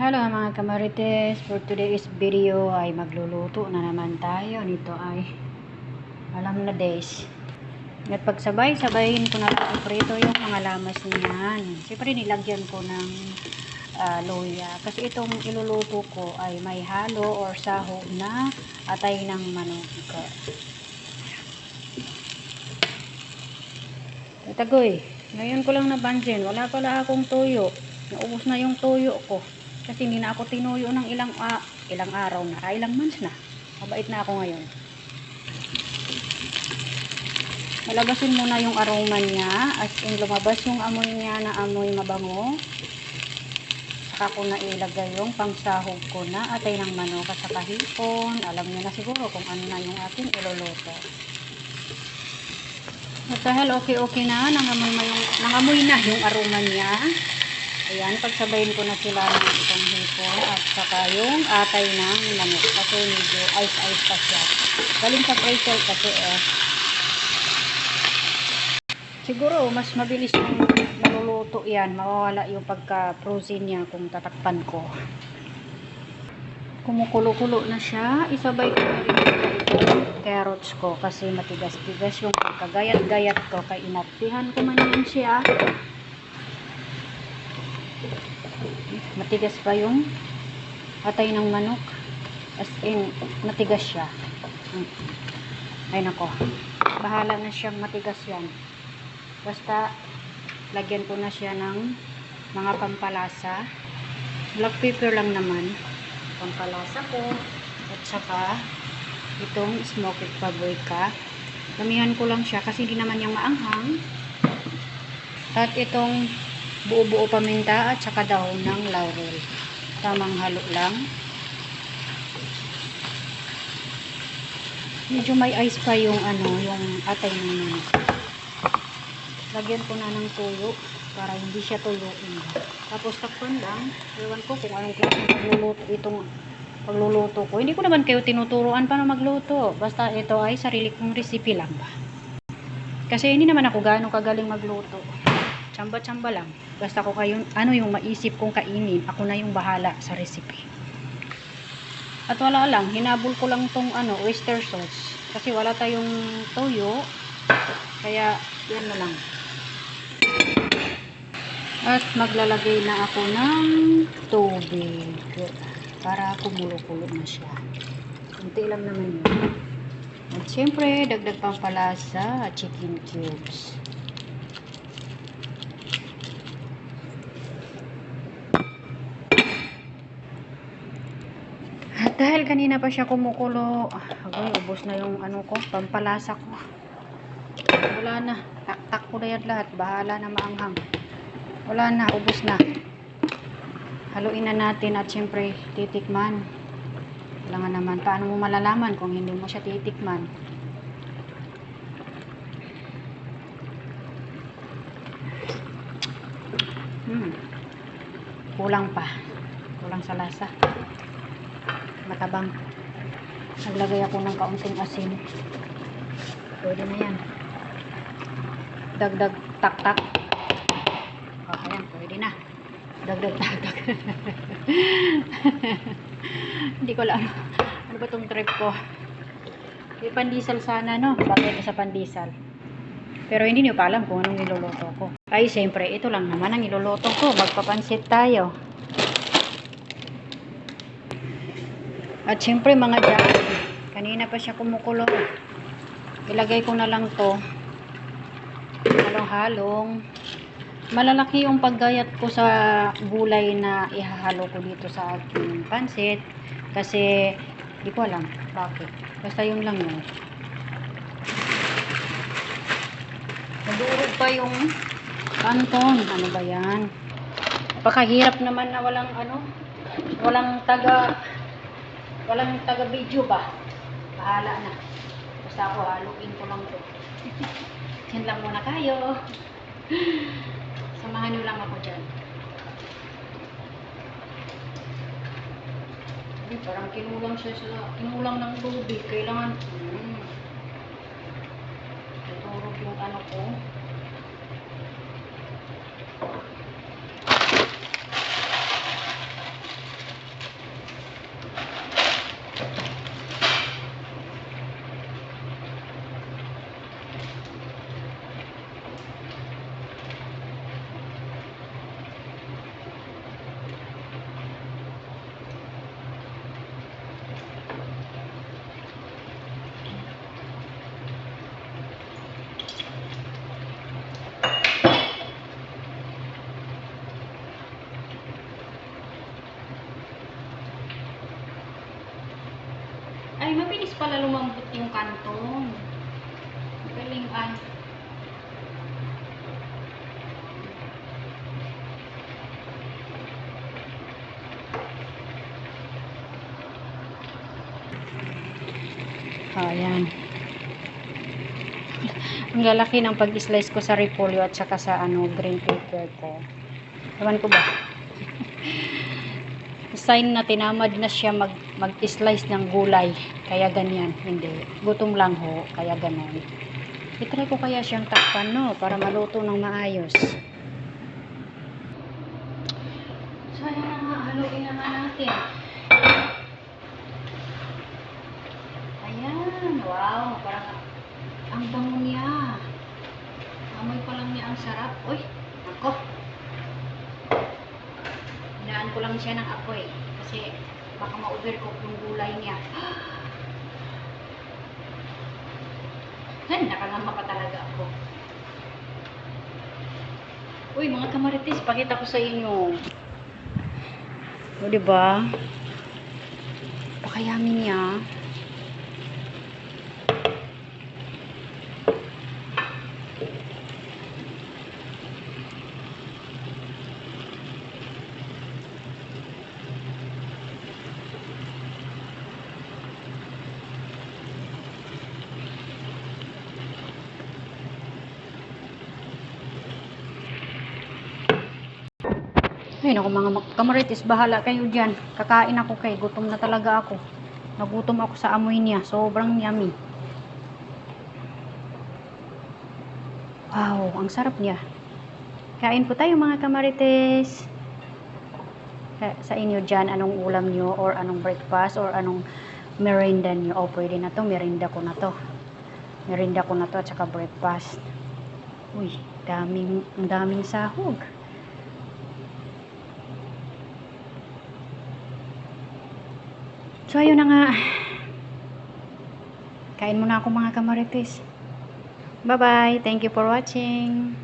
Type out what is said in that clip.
Hello mga kamarites, for today's video ay magluluto na naman tayo. Nito ay alam na days. At pagsabay-sabayin ko na prito yung mga lamas niyan. Siyempre nilagyan ko ng ah, luya. Kasi itong iluluto ko ay may halo or saho na atay ng manok. Tagoy, ngayon ko lang napansin, wala pala akong tuyo. Naubos na yung tuyo ko. Kasi hindi na ako tinuyo ng ilang ah, ilang araw na, ah, ilang months na. Mabait na ako ngayon. Nalabasin muna yung aroma niya, as in lumabas yung amoy niya na amoy mabango. Saka ko na ilagay yung pangsahog ko na atay ng manok at saka. Alam niyo na siguro kung ano na yung ating iluluto. At dahil okay-okay na, nangamoy, na yung, nangamoy na yung aroma niya. Ayan, pagsabayin ko na sila ng itong hipon at saka yung atay ng manok kasi medyo ice-ice pa siya. Galing sa freezer kasi eh. Siguro, mas mabilis yung maluluto yan. Mawawala yung pagka-frozen niya kung tatakpan ko. Kumukulo-kulo na siya. Isabay ko na rin carrots ko kasi matigas-tigas yung kagayat-gayat ko. Kaya inaktihan ko man yun siya. Matigas pa yung atay ng manok. As in, matigas siya. Hmm. Ay nako. Bahala na siyang matigas yan. Basta, lagyan ko na siya ng mga pampalasa. Black pepper lang naman. Pampalasa ko. At saka, itong smoked paprika. Damihan ko lang siya kasi hindi naman yung maanghang. At itong buo-buo paminta at saka dahon ng laurel. Tamang halo lang. Medyo may ice pa yung ano, yung atay ng. Lagyan ko na ng tuyo para hindi siya tuyuin. Tapos takpan lang. Ewan ko kung anong klaseng pagluluto itong pagluluto ko. Hindi ko naman kayo tinuturuan paano magluto. Basta ito ay sarili kong recipe lang ba. Kasi hindi naman ako gaano kagaling magluto. Tsamba-tsamba lang. Basta ko kayo, ano yung maisip kong kainin, ako na yung bahala sa recipe. At wala lang, hinabol ko lang tong ano, oyster sauce. Kasi wala tayong toyo. Kaya, yan na lang. At maglalagay na ako ng tubig para kumulo-kulo na siya. Kunti lang naman yun. At syempre, dagdag pang palasa at chicken cubes. At dahil kanina pa siya kumukulo, agoy, ubos na yung ano ko, pampalasa ko. Wala na. Taktak ko na yan lahat. Bahala na maanghang. Wala na. Ubos na. Haluin na natin at syempre titikman. Kailangan naman. Paano mo malalaman kung hindi mo siya titikman? Hmm. Kulang pa. Kulang sa lasa. Matabang. Naglagay ako ng kaunting asin. Pwede na yan. Dagdag tak-tak. O, ayan, pwede na. Dagdag tak-tak. Hindi ko alam. Ano ba tong trip ko? May pandisal sana, no? Bakit sa pandisal? Pero hindi niyo pa alam kung anong niluluto ko. Ay, siyempre, ito lang naman ang niluluto ko. Magpapansit tayo. At siyempre, mga dyan, kanina pa siya kumukulo. Ilagay ko na lang to halong-halong. Malalaki yung paggayat ko sa gulay na ihahalo ko dito sa aking pansit. Kasi, di ko alam bakit. Basta yun lang yun. Nadurog pa yung kanton. Ano ba yan? Napakahirap naman na walang ano, walang taga, walang taga video ba? Bahala na. Basta ako haluin ko lang to. Yan lang muna kayo. Samahan nyo lang ako dyan. Ay, parang kinulang siya sa, kinulang ng tubig. Kailangan, hmm. Tuturog yung ano ko. Ay, mabilis pala lumambot yung kanton. Galing ay. Ayan. Ang lalaki ng pag-slice ko sa repolyo at saka sa ano, green pepper ko. Ewan ko ba? Sign na tinamad na siya mag, mag-slice ng gulay. Kaya ganyan. Hindi. Gutom lang ho. Kaya ganon. Itry ko kaya siyang takpan, no? Para maluto ng maayos. So, ayan na nga. Haluin na nga natin. Ayan. Wow. Parang ang bango niya. Amoy pa lang niya ang sarap. Uy. Ako. Hinaan ko lang siya ng apoy. Kasi baka ma-overcook yung gulay niya. Ay, nakangamba pa talaga ako. Uy, mga kamaritis, pakita ko sa inyo. O, diba? Pakayami niya. Ay, naku mga kamaritis, bahala kayo dyan. Kakain ako kay, gutom na talaga ako. Nagutom ako sa amoy niya, sobrang yummy. Wow, ang sarap niya. Kain po tayo mga kamarites. Ka- Sa inyo dyan, anong ulam nyo or anong breakfast or anong merienda nyo. O, pwede na to, merienda ko na to. Merienda ko na to at saka breakfast. Uy, daming, ang daming sahog. So, ayun na nga. Kain muna ako mga kamarites. Bye-bye. Thank you for watching.